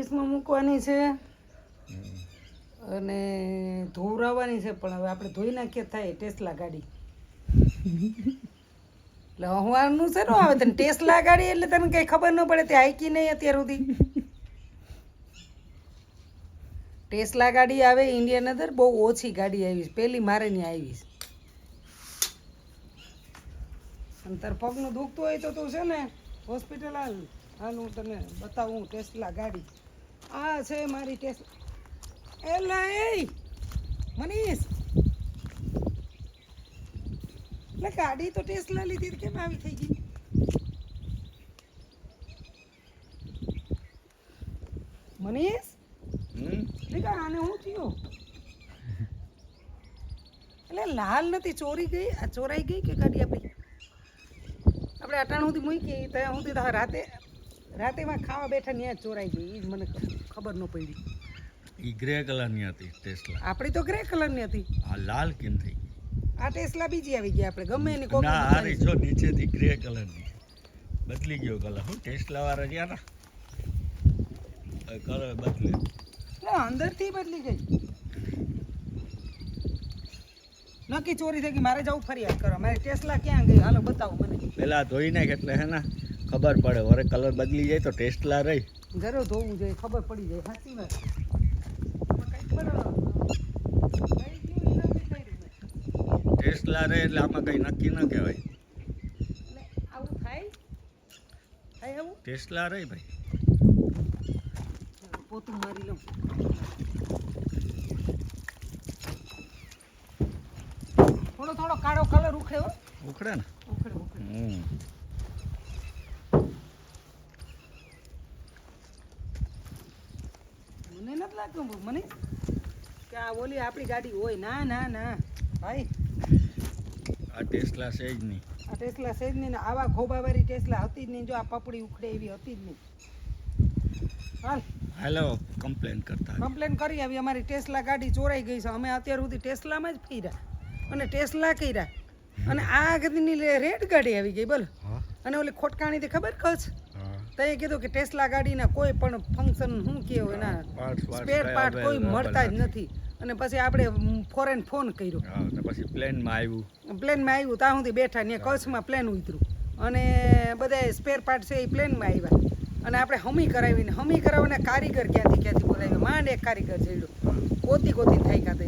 સર્વિસમાં મૂકવાની છે. અને ધોવરાવવાની છે, પણ હવે આપણે ધોઈ નાખીએ થાય, ટેસ્લા ગાડી. એટલે હવારનું છે ને આવે? તને ટેસ્લા ગાડી એટલે તને કંઈ ખબર ન પડે, તે હાઈકી નહીં અત્યાર સુધી. ટેસ્લા ગાડી આવે ઇન્ડિયન અંદર, બહુ ઓછી ગાડી આવી પહેલી મારે ની આવી અંતર પગનું દુખતું હોય તો તું છે ને, હોસ્પિટલ હાલ. હાલ હું તને બતાવું ટેસ્લા ગાડી. આ છે મારી ટેસ્ટ. એલા એ મનીષ. એટલે ગાડી તો ટેસ્લા લીધી કેમ આવી થઈ ગઈ? મનીષ? કે આને હું થયો? એટલે લાલ નથી ચોરી ગઈ આ ચોરાઈ ગઈ કે ગાડી આપણી આપણે અટાણ સુધી મૂકી ત્યાં સુધી રાતે રાતેમાં ખાવા બેઠા ત્યાં ચોરાઈ ગઈ એ જ મને ખબર ન પડી. ઈ ગ્રે કલરની હતી ટેસ્લા આપણી તો ગ્રે કલરની હતી. આ લાલ કેમ થઈ આ ટેસ્લા બીજી આવી ગઈ આપણે ગમે એની કોક ના રહી જો નીચેથી ગ્રે કલરની બદલી ગયો કલર હું ટેસ્લા વાળા રહ્યા ના કલર બદલે. ના અંદરથી બદલી ગઈ. નક્કી ચોરી થઈ ગઈ મારે જવું ફરિયાદ કરો મારે ટેસ્લા ક્યાં ગઈ? હાલો બતાવો મને. પેલા ધોઈ નાખ એટલે હે ને? ખબર પડે. વરે કલર બદલી જાય તો ટેસ્ટલા રહી. જરૂર ધોવું જોઈએ ખબર પડી જાય સાચી વાત. ટેસ્ટલા રહે એટલે આમાં કઈ નક્કી ન કહેવાય. આવું થાય? થાય એવું? ટેસ્ટલા રહી ભાઈ. પોતું મારી લઉં. થોડો થોડો કાળો કલર ઉખડે હો. ઉખડે ને? ઉખડે ઉખડે. હમ. મને નથી લાગતું મને? કે આ ઓલી આપણી ગાડી હોય ના ના ના. ભાઈ આ ટેસ્લા છે જ નહીં. આ ટેસ્લા છે જ નહીં ને આવા ખોબાવાળી ટેસ્લા હતી જ નહીં જો આ પપડી ઉખડે એવી હતી જ નહીં. હાલ. હેલો કમ્પ્લેન કરતા કમ્પ્લેન કરી આવી અમારી ટેસ્લા ગાડી ચોરાઈ ગઈ છે. અમે અત્યાર સુધી ટેસ્લામાં જ ફર્યા. અને ટેસ્લા કર્યા. અને આ ગતિની રેડ ગાડી આવી ગઈ બોલ. અને ઓલી ખોટકાણી ખબર કચ્છ હા તઈએ કીધું કે ટેસ્લા ગાડીના કોઈ પણ ફંક્શન શું કહેવું એના સ્પેર પાર્ટ કોઈ મળતા જ નથી. અને પછી આપણે ફોરેન ફોન કર્યો. પછી પ્લેનમાં આવ્યું. પ્લેનમાં આવ્યું ત્યાં સુધી બેઠા ને કચ્છમાં પ્લેન ઉતર્યું. અને બધા સ્પેર પાર્ટ છે એ પ્લેનમાં આવ્યા. અને આપણે હમી કરાવીને હમી કરાવીને કારીગર ક્યાંથી ક્યાંથી બોલાવ્યો? માંડ એક કારીગર જઈડ્યો કોતી કોતી થઈ કાતે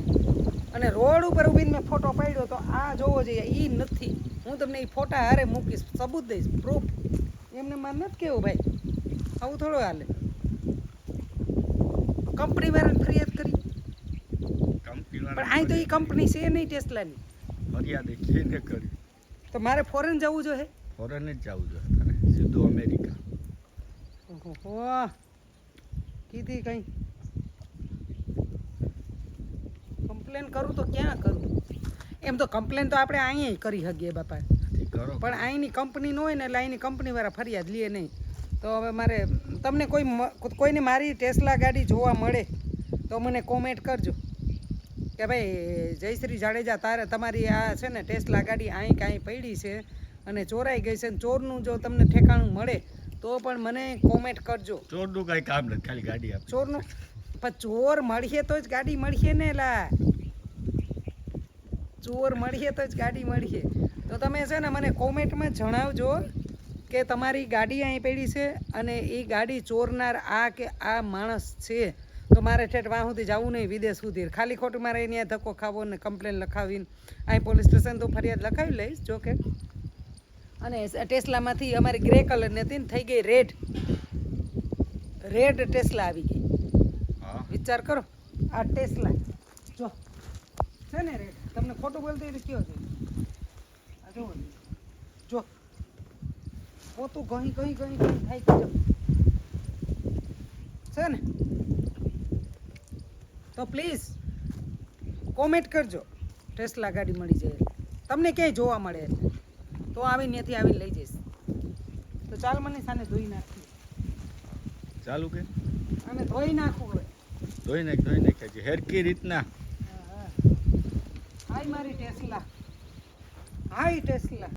અને રોડ ઉપર ઊભીને મેં ફોટો પાડ્યો તો આ જોવો જોઈએ એ નથી. હું તમને એ ફોટા હારે મૂકીશ સબૂત દઈશ પ્રૂફ એમને માર નથી કેવું ભાઈ. આવું થોડો હાલે. કંપની વાળાને ફરિયાદ કરી. પણ અહીં તો એ કંપની છે નહીં ટેસ્લાની. ફરિયાદ કેને કરી. તો મારે ફોરેન જવું જોઈએ? ફોરેન જ જવું જોઈએ તારે સીધું અમેરિકા. ઓહો. કીધી કઈ. કમ્પ્લેન કરું તો ક્યાં કરું? એમ તો કમ્પ્લેન તો આપણે અહીંયા કરી શકીએ બાપા. પણ અહીંની કંપની ન હોય ને એટલે અહીંની કંપનીવાળા ફરિયાદ લે નહીં. તો હવે મારે તમને કોઈ કોઈને મારી ટેસ્લા ગાડી જોવા મળે તો મને કોમેન્ટ કરજો. કે ભાઈ જયશ્રી જાડેજા તારે તમારી આ છે ને ટેસ્લા ગાડી અહીં કાંઈ પડી છે અને ચોરાઈ ગઈ છે ને ચોરનું જો તમને ઠેકાણું મળે તો પણ મને કોમેન્ટ કરજો. ચોરનું કાંઈ કામ નથી ખાલી ગાડી આપી. ચોરનું? પણ ચોર મળીએ તો જ ગાડી મળીએ ને લા. ચોર મળીએ તો જ ગાડી મળીએ. તો તમે છે ને મને કોમેન્ટમાં જણાવજો કે તમારી ગાડી અહીં પડી છે અને એ ગાડી ચોરનાર આ કે આ માણસ છે. તો મારે ઠેઠ વાં સુધી જવું નહીં વિદેશ સુધી. ખાલી ખોટું મારે અહીંયા ધક્કો ખાવો ને કમ્પ્લેન લખાવીને અહીં પોલીસ સ્ટેશન તો ફરિયાદ લખાવી લઈશ જો કે. અને ટેસ્લામાંથી અમારી ગ્રે કલરની હતી ને થઈ ગઈ રેડ. રેડ ટેસ્લા આવી ગઈ. વિચાર કરો આ ટેસ્લા. જો છે ને રેડ? તમને ખોટું બોલતી કયો છે જુઓ જો. પોતું ઘણી ઘણી ઘણી ઘણી થાય જો. છે ને? તો પ્લીઝ કોમેન્ટ કરજો. ટેસ્લા ગાડી મળી જાય તમને ક્યાંય જોવા મળે એટલે. તો આવીને ત્યાંથી આવીને લઈ જઈશ. તો ચાલ મને સાને ધોઈ નાખી. ચાલુ કે? અને ધોઈ નાખું હવે. ધોઈ નાખ ધોઈ નાખ હેરકી રીતના? હાય મારી ટેસ્લા હાય ટેસ્લા